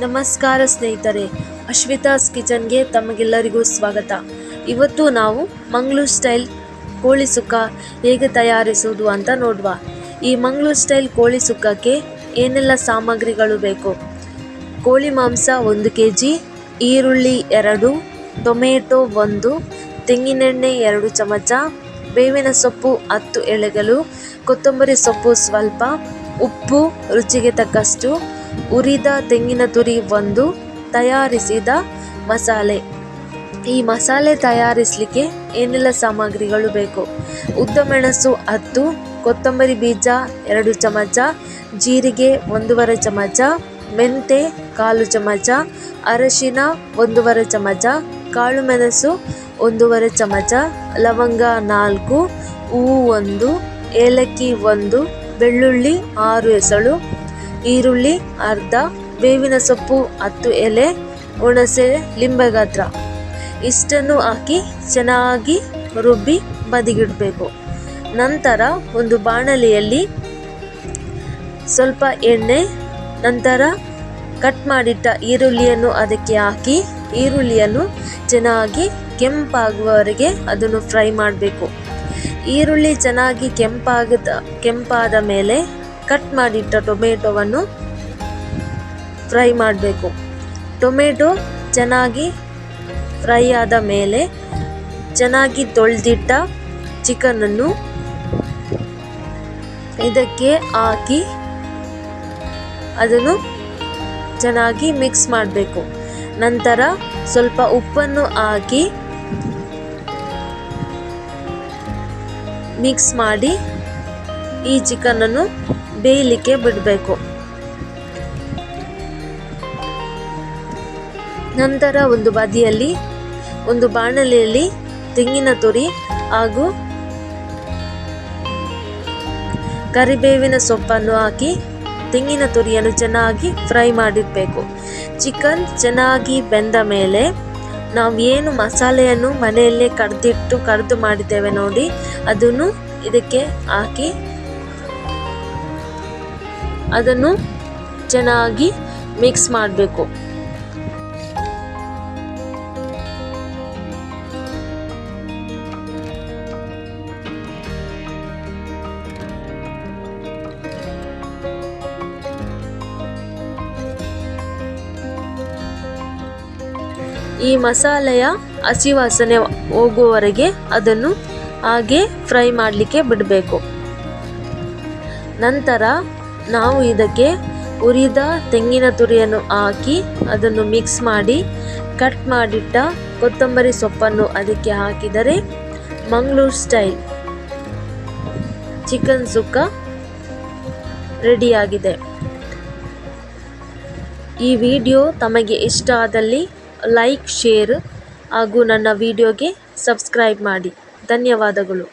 ನಮಸ್ಕಾರ ಸ್ನೇಹಿತರೆ, ಅಶ್ವಿತಾಸ್ ಕಿಚನ್ಗೆ ತಮಗೆಲ್ಲರಿಗೂ ಸ್ವಾಗತ. ಇವತ್ತು ನಾವು ಮಂಗಳೂರು ಸ್ಟೈಲ್ ಕೋಳಿ ಸುಕ್ಕ ಹೇಗೆ ತಯಾರಿಸುವುದು ಅಂತ ನೋಡುವ. ಈ ಮಂಗಳೂರು ಸ್ಟೈಲ್ ಕೋಳಿ ಸುಕ್ಕಕ್ಕೆ ಏನೆಲ್ಲ ಸಾಮಗ್ರಿಗಳು ಬೇಕು? ಕೋಳಿ ಮಾಂಸ ಒಂದು ಕೆ ಜಿ ಈರುಳ್ಳಿ ಎರಡು, ಟೊಮೆಟೊ ಒಂದು, ತೆಂಗಿನೆಣ್ಣೆ ಎರಡು ಚಮಚ ಬೇವಿನ ಸೊಪ್ಪು ಹತ್ತು ಎಳೆಗಳು, ಕೊತ್ತಂಬರಿ ಸೊಪ್ಪು ಸ್ವಲ್ಪ, ಉಪ್ಪು ರುಚಿಗೆ ತಕ್ಕಷ್ಟು, ಉರಿದ ತೆಂಗಿನ ತುರಿ ಒಂದು, ತಯಾರಿಸಿದ ಮಸಾಲೆ. ಈ ಮಸಾಲೆ ತಯಾರಿಸಲಿಕ್ಕೆ ಏನೆಲ್ಲ ಸಾಮಗ್ರಿಗಳು ಬೇಕು? ಉದ್ದ ಮೆಣಸು ಹತ್ತು, ಕೊತ್ತಂಬರಿ ಬೀಜ ಎರಡು ಚಮಚ, ಜೀರಿಗೆ ಒಂದೂವರೆ ಚಮಚ ಮೆಂತೆ ಕಾಲು ಚಮಚ, ಅರಶಿನ ಒಂದೂವರೆ ಚಮಚ, ಕಾಳು ಮೆಣಸು ಒಂದೂವರೆ ಚಮಚ, ಲವಂಗ ನಾಲ್ಕು, ಹೂವು ಒಂದು, ಏಲಕ್ಕಿ ಒಂದು, ಬೆಳ್ಳುಳ್ಳಿ ಆರು ಎಸಳು, ಈರುಳ್ಳಿ ಅರ್ಧ, ಬೇವಿನ ಸೊಪ್ಪು ಹತ್ತು ಎಲೆ, ಹುಣಸೆ ಲಿಂಬೆ ಗಾತ್ರ ಇಷ್ಟನ್ನು ಹಾಕಿ ಚೆನ್ನಾಗಿ ರುಬ್ಬಿ ಬದಿಗಿಡಬೇಕು. ನಂತರ ಒಂದು ಬಾಣಲೆಯಲ್ಲಿ ಸ್ವಲ್ಪ ಎಣ್ಣೆ, ನಂತರ ಕಟ್ ಮಾಡಿಟ್ಟ ಈರುಳ್ಳಿಯನ್ನು ಅದಕ್ಕೆ ಹಾಕಿ, ಈರುಳ್ಳಿಯನ್ನು ಚೆನ್ನಾಗಿ ಕೆಂಪಾಗುವವರೆಗೆ ಅದನ್ನು ಫ್ರೈ ಮಾಡಬೇಕು. ಈರುಳ್ಳಿ ಚೆನ್ನಾಗಿ ಕೆಂಪಾಗದ, ಕೆಂಪಾದ ಮೇಲೆ ಕಟ್ ಮಾಡಿಟ್ಟ ಟೊಮೆಟೊವನ್ನು ಫ್ರೈ ಮಾಡಬೇಕು. ಟೊಮೆಟೊ ಚೆನ್ನಾಗಿ ಫ್ರೈ ಆದ ಮೇಲೆ ಚೆನ್ನಾಗಿ ತೊಳೆದಿಟ್ಟ ಚಿಕನನ್ನು ಇದಕ್ಕೆ ಹಾಕಿ ಅದನ್ನು ಚೆನ್ನಾಗಿ ಮಿಕ್ಸ್ ಮಾಡಬೇಕು. ನಂತರ ಸ್ವಲ್ಪ ಉಪ್ಪನ್ನು ಹಾಕಿ ಮಿಕ್ಸ್ ಮಾಡಿ ಈ ಚಿಕನನ್ನು ಬೇಯಲಿಕ್ಕೆ ಬಿಡಬೇಕು. ನಂತರ ಒಂದು ಬದಿಯಲ್ಲಿ, ಒಂದು ಬಾಣಲೆಯಲ್ಲಿ ತೆಂಗಿನ ತುರಿ ಹಾಗೂ ಕರಿಬೇವಿನ ಸೊಪ್ಪನ್ನು ಹಾಕಿ ತೆಂಗಿನ ತುರಿಯನ್ನು ಚೆನ್ನಾಗಿ ಫ್ರೈ ಮಾಡಿರಬೇಕು ಚಿಕನ್ ಚೆನ್ನಾಗಿ ಬೆಂದ ಮೇಲೆ ನಾವು ಏನು ಮಸಾಲೆಯನ್ನು ಮನೆಯಲ್ಲೇ ಕಡ್ದಿಟ್ಟು ಕಡ್ದು ಮಾಡಿದ್ದೇವೆ ನೋಡಿ. ಅದನ್ನು ಇದಕ್ಕೆ ಹಾಕಿ. ಅದನ್ನು ಚೆನ್ನಾಗಿ ಮಿಕ್ಸ್ ಮಾಡಬೇಕು. ಈ ಮಸಾಲೆಯ ಹಸಿ ವಾಸನೆ ಹೋಗುವವರೆಗೆ ಅದನ್ನು ಹಾಗೆ ಫ್ರೈ ಮಾಡಲಿಕ್ಕೆ ಬಿಡಬೇಕು. ನಂತರ ನಾವು ಇದಕ್ಕೆ ಹುರಿದ ತೆಂಗಿನ ತುರಿಯನ್ನು ಹಾಕಿ ಅದನ್ನು ಮಿಕ್ಸ್ ಮಾಡಿ ಕಟ್ ಮಾಡಿಟ್ಟ ಕೊತ್ತಂಬರಿ ಸೊಪ್ಪನ್ನು ಅದಕ್ಕೆ ಹಾಕಿದರೆ ಮಂಗಳೂರು ಸ್ಟೈಲ್ ಚಿಕನ್ ಸುಕ್ಕ ರೆಡಿಯಾಗಿದೆ ಈ ವಿಡಿಯೋ ತಮಗೆ ಇಷ್ಟ ಆದಲ್ಲಿ ಲೈಕ್ ಶೇರ್ ಹಾಗೂ ನನ್ನ ವೀಡಿಯೋಗೆ ಸಬ್ಸ್ಕ್ರೈಬ್ ಮಾಡಿ. ಧನ್ಯವಾದಗಳು.